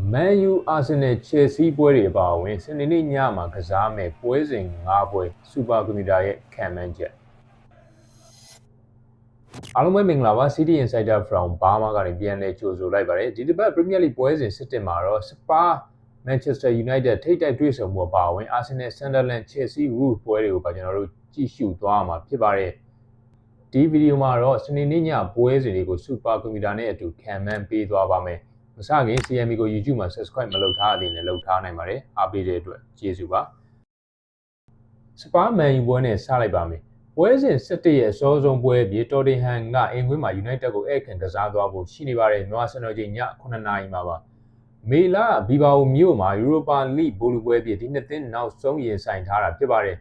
Man U Arsenal Chelsea ပွဲတွေအပါအဝင်စနေနေ့ညမှာကစားမယ်ပွဲစဉ်၅ပွဲ Super Computer ရဲ့ခံမှန်းချက်အားလုံးပဲမင်္ဂလာပါ City Insider from Burma ကနေပြန်လည်ကြိုဆိုလိုက်ပါတယ်ဒီတစ်ပတ် Premier League ပွဲစဉ်7မှာတော့ Spa Manchester United ထိပ်တိုက်တွေ့ဆုံမှုအပါအဝင် Arsenal Sunderland Chelsea Wolves ပွဲတွေကိုပါကျွန်တော်တို့ကြည့်ရှုသွားမှာဖြစ်ပါတယ်ဒီဗီဒီယိုမှာတော့စနေနေ့ညပွဲစဉ်တွေကို Super Computer နဲ့အတူခံမှန်းပေးသွားပါမယ် မစခင် CME ကို YouTube မှာ Subscribe မလုပ်ထားသေးရင်လည်းလုပ်ထားနိုင်ပါတယ်အားပေးတဲ့အတွက်ကျေးဇူးပါစပါမန်ယူပွဲနဲ့စလိုက်ပါမယ်ပွဲစဉ်17ရဲ့အစောဆုံးပွဲအဖြစ်တော်တင်ဟန်ကအင်ကွင်းမှာ United ကိုဧည့်ခံကစားသွားဖို့ရှိနေပါတယ်မြန်မာစံတော်ချိန်ည9:00နာရီမှာပါမေလာဘီဘာအိုမြို့မှာ Europa League ဘောလုံးပွဲအဖြစ်ဒီနှစ်သင်းနောက်ဆုံးရင်ဆိုင်ထားတာဖြစ်ပါတယ်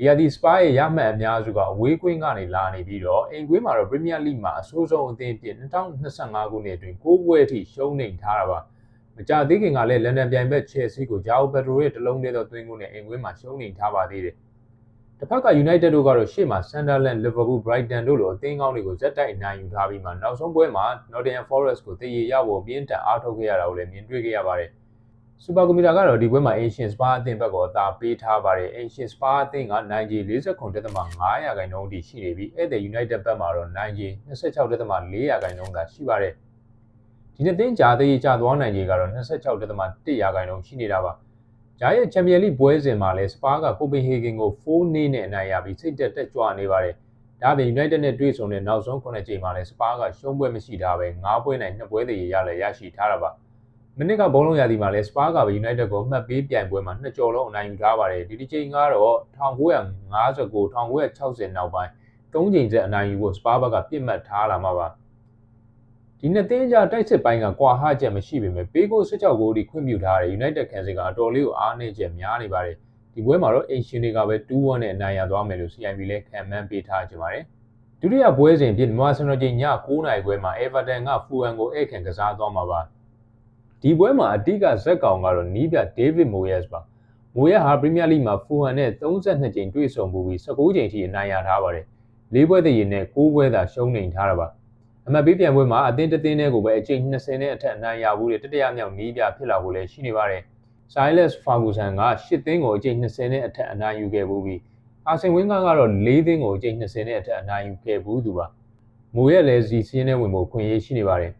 ဒီဟာဒီစပါရဲ့ရမှတ်အများစုကအဝေးကွင်းကနေလာနေပြီးတော့အင်ကွင်းမှာတော့ Premier League မှာအဆိုးဆုံးအသင်းအဖြစ်2025ခုနှစ်အတွင်း6ပွဲအထိရှုံးနေထားတာပါမကြသေးခင်ကလည်းလန်ဒန်ပြိုင်ဘက် Chelsea ကိုဂျာအိုပက်ဒရိုရဲ့တလုံးတည်းသောသွင်းကိုနဲ့အင်ကွင်းမှာရှုံးနေထားပါသေးတယ်တစ်ဖက်က United တို့ကတော့ရှေ့မှာ Sunderland, Liverpool, Brighton တို့လိုအသင်းကောင်းတွေကိုဇက်တိုက်အနိုင်ယူထားပြီးမှနောက်ဆုံးပွဲမှာ Nottingham Forest ကိုတည်ရရဖို့ပြင်းထန်အားထုတ်ခဲ့ရတာကိုလည်းမြင်တွေ့ခဲ့ရပါတယ်။ Super Computer ကတော့ဒီပွဲမှာ Ancient Spa အသင်းဘက်ကိုအသာပေးထားပါတယ်။ Ancient Spa အသင်းကနိုင်ခြေ49.5ရာခိုင်နှုန်းအထိရှိနေပြီးဧည့်သည် United ဘက်မှာတော့နိုင်ခြေ26.4ရာခိုင်နှုန်းသာရှိပါတယ်။ဒီနှစ်သင်းကြာသေးကြာသွားနိုင်ခြေကတော့26.1ရာခိုင်နှုန်းရှိနေတာပါ။ဂျာရဲ့ချန်ပီယံလိပွဲစဉ်မှာလည်းစပါးကကိုပင်ဟေဂင်ကို4နေနဲ့အနိုင်ရပြီးစိတ်တက်တက်ကြွနေပါတယ်။ဒါ့အပြင် United နဲ့တွေ့ဆုံတဲ့နောက်ဆုံး9ချိန်မှာလည်းစပါးကရှုံးပွဲမရှိတာပဲ9ပွဲနိုင်2ပွဲတည်းရလည်းရရှိထားတာပါ။ မနစ်ကဘုံလုံးရာသီမှာလည်းစပါးကပဲ United ကိုမှတ်ပေးပြိုင်ပွဲမှာနှစ်ကြော်လုံးအနိုင်ယူထားပါတယ်။ဒီတစ်ချိန်ကတော့1959 1960နောက်ပိုင်း3ချိန်ဆက်အနိုင်ယူဖို့စပါးဘက်ကပြစ်မှတ်ထားလာမှာပါ။ဒီနှစ်သင်းကြားတိုက်စစ်ပိုင်းကကွာဟချက်မရှိပေမဲ့ပေးကို16ဂိုးထိခွင့်ပြုထားတဲ့ United ခံစစ်ကအတော်လေးကိုအားနည်းချက်များနေပါတယ်ဒီပွဲမှာတော့ Asian တွေကပဲ2-1နဲ့အနိုင်ရသွားမယ်လို့ CIB လည်းခံမှန်းပေးထားကြပါတယ်ဒုတိယပွဲစဉ်ဖြစ်မြန်မာစံတော်ချိန်ည9:00နာရီခွဲမှာ Everton က Fulham ကိုဧည့်ခံကစားသွားမှာပါ ဒီပွဲမှာအတိကဇက်ကောင်ကတော့နီးပြ David Moyes ပါမိုးရဟာ Premier League မှာ Fulham နဲ့32ကြိမ်တွေ့ဆုံမှုပြီး19ကြိမ်ထိအနိုင်ရထားပါတယ်။၄ပွဲတည်းနဲ့9ပွဲသာရှုံးနေထားတာပါ။အမှတ်ပေးပြိုင်ပွဲမှာအသင်းတစ်သင်းနဲ့ကိုပဲအကြိမ်20နဲ့အထက်အနိုင်ရဘူးတဲ့တတိယမြောက်နီးပြဖြစ်လာဖို့လည်းရှိနေပါတယ်။ Silas Ferguson က10သင်းကိုအကြိမ်20နဲ့အထက်အနိုင်ယူခဲ့ဘူးပြီးအာဆင်ဝင်းကတော့4သင်းကိုအကြိမ်20နဲ့အထက်အနိုင်ယူခဲ့ဘူးသူပါ။မိုးရဲ့လည်းစီစင်းနဲ့ဝင်ဖို့ခွင့်ရရှိနေပါတယ်။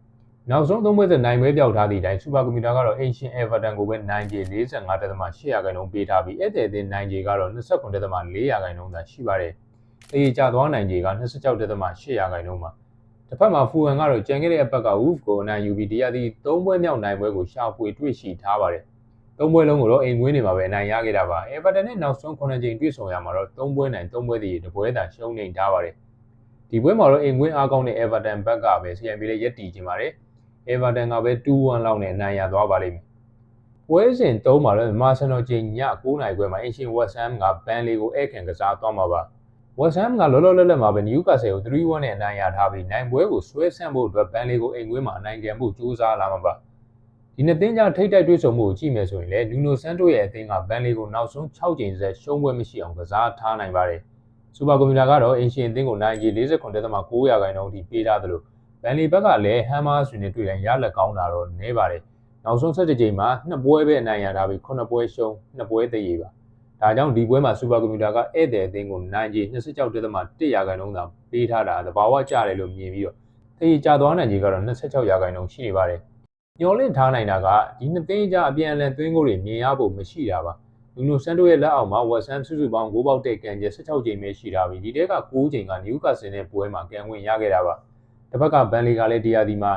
နောက်ဆုံးသုံးပွဲသက်နိုင်ပွဲပြောက်ထားသည့်အတိုင်း Super Computer ကတော့ Ancient Everton ကိုပဲနိုင်ခြေ45.8ရာခိုင်နှုန်းပေးထားပြီးဧည့်သည်အသင်းနိုင်ခြေကတော့29.4ရာခိုင်နှုန်းသာရှိပါတယ်။အေးကြသွားနိုင်ခြေက26.8ရာခိုင်နှုန်းပါ။တစ်ဖက်မှာဖူဟန်ကတော့ကြံခဲ့တဲ့အပတ်က Wolf ကိုအနိုင်ယူပြီးတရားသီ၃ပွဲမြောက်နိုင်ပွဲကိုရှာဖွေတွေ့ရှိထားပါတယ်။၃ပွဲလုံးကိုတော့အိမ်ကွင်းတွေမှာပဲအနိုင်ရခဲ့တာပါ။ Everton နဲ့နောက်ဆုံး9ချိန်တွေ့ဆုံရမှာတော့၃ပွဲနိုင်၃ပွဲတည်းတပွဲသာရှုံးနေထားပါတယ်။ဒီပွဲမှာတော့အိမ်ကွင်းအားကောင်းတဲ့ Everton ဘက်ကပဲ CMB လေးရက်တည်ခြင်းပါတယ်။ Everton ကပဲ2-1လောက်နဲ့အနိုင်ရသွားပါလိမ့်မယ်။ပွဲစဉ်၃မှာတော့မြန်မာစံတော်ချိန်ည9:00နာရီခွဲမှာ Ancient West Ham ကဘန်လီကိုဧည့်ခံကစားသွားမှာပါ။ West Ham ကလောလောလတ်လတ်မှာပဲ Newcastle ကို3-1နဲ့အနိုင်ရထားပြီးနိုင်ပွဲကိုဆွဲဆန့်ဖို့အတွက်ဘန်လီကိုအိမ်ကွင်းမှာအနိုင်ခံဖို့ကြိုးစားလာမှာပါ။ဒီနှစ်သင်းကြားထိတ်တိုက်တွေ့ဆုံမှုကိုကြည့်မယ်ဆိုရင်လည်း Nuno Santos ရဲ့အသင်းကဘန်လီကိုနောက်ဆုံး6ချိန်ဆက်ရှုံးပွဲမရှိအောင်ကစားထားနိုင်ပါတယ်။စူပါကွန်ပျူတာကတော့အင်ရှင်အသင်းကိုနိုင်ကြီး49.9ရာခိုင်နှုန်းအထိပေးထားသလို ဘန်လီဘက်ကလည်းဟမ်မားဆွေနဲ့တွေ့တိုင်းရလက်ကောင်းတာတော့နည်းပါတယ်။နောက်ဆုံး17ချိန်မှာ2ပွဲပဲအနိုင်ရထားပြီး9ပွဲရှုံး2ပွဲတည်ရပါ။ဒါကြောင့်ဒီပွဲမှာစူပါကွန်ပျူတာကဧည့်သည်အသင်းကိုနိုင်ကြီး26.1ရာခိုင်နှုန်းသာပေးထားတာသဘာဝကျတယ်လို့မြင်ပြီးတော့တည်ကြသွားနိုင်ကြီးကတော့26ရာခိုင်နှုန်းရှိနေပါတယ်။ညှော်လင့်ထားနိုင်တာကဒီနှစ်သိန်းကြားအပြန်အလှန်သွင်းကိုတွေမြင်ရဖို့မရှိတာပါ။လူနိုဆန်တိုရဲ့လက်အောက်မှာဝက်ဆမ်စုစုပေါင်း6ပေါက်တဲ့ကန်ကျ16ချိန်ပဲရှိတာပြီးဒီတဲက9ချိန်ကနယူကာဆယ်နဲ့ပွဲမှာကန်ဝင်ရခဲ့တာပါ။ တစ်ဖက်ကဘန်လီကလည်းတရားဒီမှာ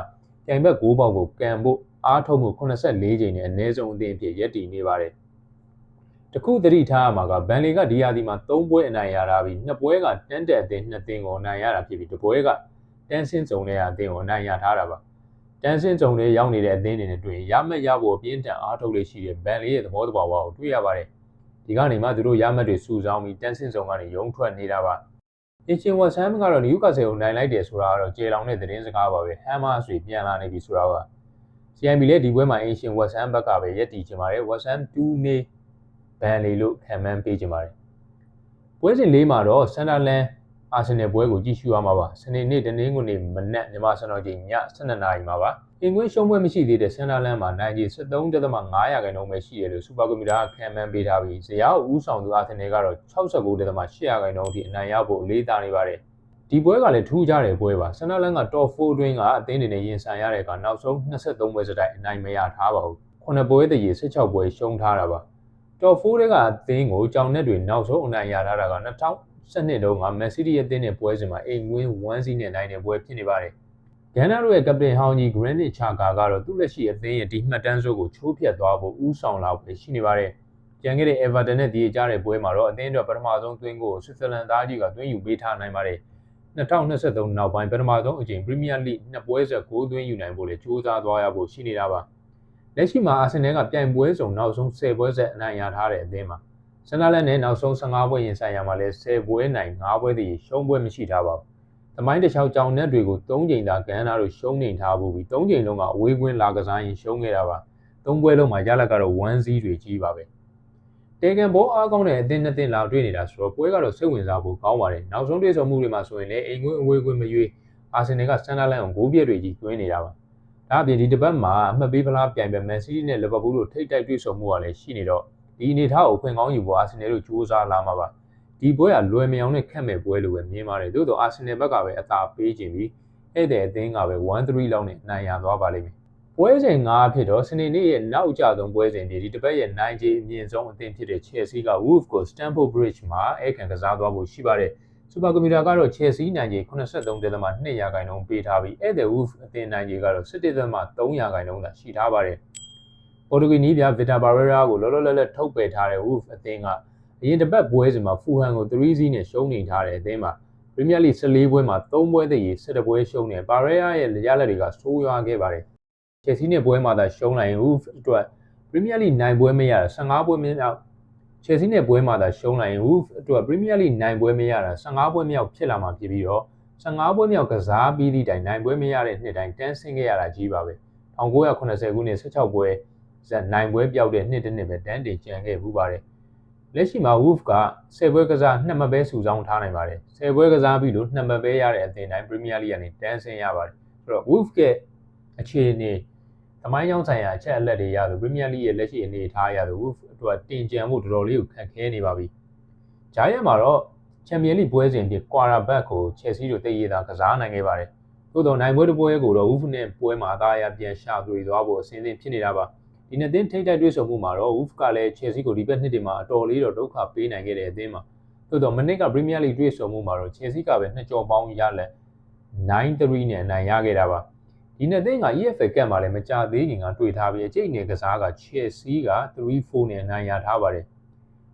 ပြိုင်ဘက်6ပေါက်ကိုကန်ဖို့အားထုတ်မှု84ချိန်နဲ့အနည်းဆုံးအသင်းအဖြစ်ရပ်တည်နေပါတယ်။တခုသတိထားရမှာကဘန်လီကဒီယာဒီမှာ3ပွဲအနိုင်ရတာပြီး2ပွဲကတန်းတက်အသင်း2သင်းကိုအနိုင်ရတာဖြစ်ပြီးတစ်ပွဲကတန်းစင်းစုံတဲ့အသင်းကိုအနိုင်ရထားတာပါတန်းစင်းစုံတွေရောက်နေတဲ့အသင်းတွေနဲ့တွေ့ရမက်ရဖို့အပြင်းထန်အားထုတ်လေးရှိတဲ့ဘန်လေးရဲ့သဘောတဘာဝကိုတွေ့ရပါတယ်ဒီကနေမှသူတို့ရမက်တွေစုဆောင်းပြီးတန်းစင်းစုံကနေရုံထွက်နေတာပါ အင်ရှင်ဝက်ဆမ်ကတော့နယူကာဆယ်ကိုနိုင်လိုက်တယ်ဆိုတာကတော့ကျေလောင်တဲ့သတင်းစကားပါပဲဟမ်မားဆွေပြန်လာနေပြီဆိုတာပါ CMB လည်းဒီပွဲမှာအင်ရှင်ဝက်ဆမ်ဘက်ကပဲရက်တည်ချင်ပါတယ်ဝက်ဆမ်2နေဘန်လီလို့ခံမှန်းပေးချင်ပါတယ်ပွဲစဉ်လေးမှာတော့ဆန်ဒါလန်အာဆင်နယ်ပွဲကိုကြည့်ရှုရမှာပါစနေနေ့တနင်္ဂနွေနေ့မနက်မြန်မာစံတော်ချိန်ည12:00နာရီမှာပါ အင်ကွင်းရှုံးပွဲမရှိသေးတဲ့ဆန်ဒါလန်မှာနိုင်ကြီး73.5ရာခိုင်နှုန်းပဲရှိတယ်လို့စူပါကွန်ပျူတာကခံမှန်းပေးထားပြီးဇယားဦးဆောင်သူအာဆင်နယ်ကတော့69.8ရာခိုင်နှုန်းအထိအနိုင်ရဖို့လေးတာနေပါတယ်ဒီပွဲကလည်းထူးခြားတဲ့ပွဲပါဆန်ဒါလန်က top 4တွင်းကအသင်းတွေနဲ့ရင်ဆိုင်ရတဲ့အခါနောက်ဆုံး23ပွဲစတိုက်အနိုင်မရထားပါဘူးခုနှစ်ပွဲတည်းရေ16ပွဲရှုံးထားတာပါ top 4တွေကအသင်းကိုကြောင်နဲ့တွေနောက်ဆုံးအနိုင်ရထားတာက2012တုန်းကမက်ဆီးတီရဲ့အသင်းနဲ့ပွဲစဉ်မှာအိမ်ဝင်း1စီးနဲ့နိုင်တဲ့ပွဲဖြစ်နေပါတယ် ဂန်နာတို့ရဲ့ကပတိန်ဟောင်းကြီး Granit Xhaka ကတော့သူ့လက်ရှိအသင်းရဲ့ဒီမှတ်တမ်းစုကိုချိုးဖျက်သွားဖို့ဥဆောင်လာပဲရှိနေပါတယ်ကျန်ခဲ့တဲ့ Everton နဲ့ဒီကြတဲ့ပွဲမှာတော့အသင်းအတွက်ပထမဆုံးသွင်းကိုဆွစ်ဇာလန်သားကြီးကသွင်းယူပေးထားနိုင်ပါတယ်2023နောက်ပိုင်းပထမဆုံးအကြိမ် Premier League နှစ်ပွဲဆက်6သွင်းယူနိုင်ဖို့လေစူးစမ်းသွားရဖို့ရှိနေတာပါလက်ရှိမှာအာဆင်နယ်ကပြိုင်ပွဲစုံနောက်ဆုံး10ပွဲဆက်အနိုင်ရထားတဲ့အသင်းမှာဆန်နာလန်နဲ့နောက်ဆုံး15ပွဲရင်ဆိုင်ရမှာလဲ10ပွဲနိုင်5ပွဲတည်းရှုံးပွဲမရှိထားပါဘူး။ သမိုင်းတစ်လျှောက်ကြောင်နဲ့တွေကို3ချိန်သာကန်နာတို့ရှုံးနေထားဘူးပြီး3ချိန်လုံးကအဝေးကွင်းလာကစားရင်ရှုံးခဲ့တာပါ။3ပွဲလုံးမှာရလဒ်ကတော့1-0တွေကြီးပါပဲ။တေကန်ဘောအားကောင်းတဲ့အသင်းနှစ်သင်းလာတွေ့နေတာဆိုတော့ပွဲကတော့စိတ်ဝင်စားဖို့ကောင်းပါတယ်။နောက်ဆုံးတွေ့ဆုံမှုတွေမှာဆိုရင်လည်းအိမ်ကွင်းအဝေးကွင်းမရွေးအာဆင်နယ်ကစတန်ဒါလန်ကိုဂိုးပြည့်တွေကြီးတွင်းနေတာပါ။ဒါအပြင်ဒီတစ်ပတ်မှာအမှတ်ပေးဖလားပြိုင်ပွဲမန်စီးတီးနဲ့လီဗာပူးတို့ထိပ်တိုက်တွေ့ဆုံမှုကလည်းရှိနေတော့ဒီအနေထားကိုခွင့်ကောင်းယူဖို့အာဆင်နယ်တို့ကြိုးစားလာမှာပါ ဒီပွဲကလွယ်မြောင်နဲ့ခက်မဲ့ပွဲလိုပဲမြင်ပါတယ်သို့တော့အာဆင်နယ်ဘက်ကပဲအသာပေးခြင်းပြီးဧည့်သည်အသင်းကပဲ1-3လောက်နဲ့နိုင်ရသွားပါလိမ့်မယ်ပွဲစဉ်၅ဖြစ်တော့စနေနေ့ရဲ့နောက်ကျဆုံးပွဲစဉ်ဒီဒီတစ်ပတ်ရဲ့နိုင်ခြေအမြင့်ဆုံးအသင်းဖြစ်တဲ့ Chelsea က Wolves ကို Stamford Bridge မှာအဲခံကစားသွားဖို့ရှိပါတယ်စူပါကွန်ပျူတာကတော့ Chelsea နိုင်ခြေ83.2ရာခိုင်နှုန်းပေးထားပြီးဧည့်သည် Wolves အသင်းနိုင်ခြေကတော့17.3ရာခိုင်နှုန်းသာရှိထားပါတယ်ပေါ်တူဂီနီးပြဗီတာဘာရေရာကိုလောလောလတ်လတ်ထုတ်ပယ်ထားတဲ့ Wolf အသင်းက အရင်တစ်ပတ်ပွဲစဉ်မှာဖူဟန်ကို3-0နဲ့ရှုံးနေထားတဲ့အသင်းမှာပရီးမီးယားလိ14ပွဲမှာ3ပွဲတည်း17ပွဲရှုံးနေဘာရေရာရဲ့ရလဒ်တွေကဆိုးရွားခဲ့ပါတယ်ချယ်ဆီနဲ့ပွဲမှာသာရှုံးလိုက်ရင် Wolf အတွက်ပရီးမီးယားလိနိုင်ပွဲမရတာ15ပွဲမြောက်ချယ်ဆီနဲ့ပွဲမှာသာရှုံးလိုက်ရင် Wolf အတွက်ပရီးမီးယားလိနိုင်ပွဲမရတာ15ပွဲမြောက်ဖြစ်လာမှာဖြစ်ပြီးတော့15ပွဲမြောက်ကစားပြီးသည့်တိုင်နိုင်ပွဲမရတဲ့နှစ်တိုင်းတန်းဆင်းခဲ့ရတာကြီးပါပဲ1980ခုနှစ်16ပွဲဇက်နိုင်ပွဲပြောက်တဲ့နှစ်တစ်နှစ်ပဲတန်းတင်ကျန်ခဲ့ဘူးပါတယ် လက်ရှိမှာ Wolf က10ပွဲကစား2မှတ်ပဲစုဆောင်းထားနိုင်ပါတယ်10ပွဲကစားပြီးလို့2မှတ်ပဲရတဲ့အသင်းတိုင်း Premier League ကနေတန်းဆင်းရပါတယ်ဆိုတော့ Wolf ကအခြေအနေသမိုင်းကြောင်းဆိုင်ရာအချက်အလက်တွေရဆို Premier League ရဲ့လက်ရှိအနေအထားရဆို Wolf အတွက်တင်ကြံမှုတော်တော်လေးကိုခက်ခဲနေပါပြီဂျာယန်မှာတော့ Champions League ပွဲစဉ်ဖြစ် quarter back ကို Chelsea တို့တည်ရတာကစားနိုင်ခဲ့ပါတယ်သို့တော့နိုင်ပွဲတစ်ပွဲကိုတော့ Wolf နဲ့ပွဲမှာအသားအရပြန်ရှာသွေသွားဖို့အဆင်သင့်ဖြစ်နေတာပါ။ ဒီနှစ်သင်းထိပ်တိုက်တွေ့ဆုံမှုမှာတော့ Wolf ကလည်း Chelsea ကိုဒီဘက်နှစ်တွေမှာအတော်လေးတော့ဒုက္ခပေးနိုင်ခဲ့တဲ့အသင်းမှာသို့တော့မနစ်က Premier League တွေ့ဆုံမှုမှာတော့ Chelsea ကပဲနှစ်ကြော်ပေါင်းရလက်9-3နဲ့အနိုင်ရခဲ့တာပါဒီနှစ်သင်းက EFL Cup မှာလည်းမကြသေးခင်ကတွေ့ထားပြီးအကျိတ်နယ်ကစားက Chelsea က3-4နဲ့အနိုင်ရထားပါတယ်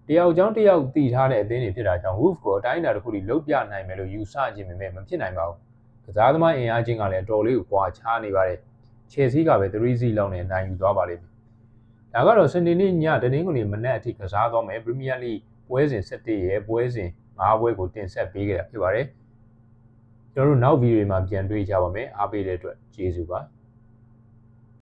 တယောက်ကြောင်းတယောက်တည်ထားတဲ့အသင်းတွေဖြစ်တာကြောင့် Wolf ကိုအတိုင်းအတာတစ်ခုထိလုံးပြနိုင်မယ်လို့ယူဆခြင်းပေမဲ့မဖြစ်နိုင်ပါဘူးကစားသမားအင်အားချင်းကလည်းအတော်လေးကိုကွာခြားနေပါတယ် Chelsea ကပဲ3-0လောက်နဲ့နိုင်ယူသွားပါလိမ့်မယ် ဒါကတော့စနေနေ့ညတနင်္ဂနွေမနက်အထိကစားသွားမယ်ပရီးမီးယားလိပွဲစဉ်7ရဲ့ပွဲစဉ်5ပွဲကိုတင်ဆက်ပေးခဲ့တာဖြစ်ပါတယ်ကျွန်တော်တို့နောက်ဗီဒီယိုမှာပြန်တွေ့ကြပါမယ်အားပေးတဲ့အတွက်ကျေးဇူးပါ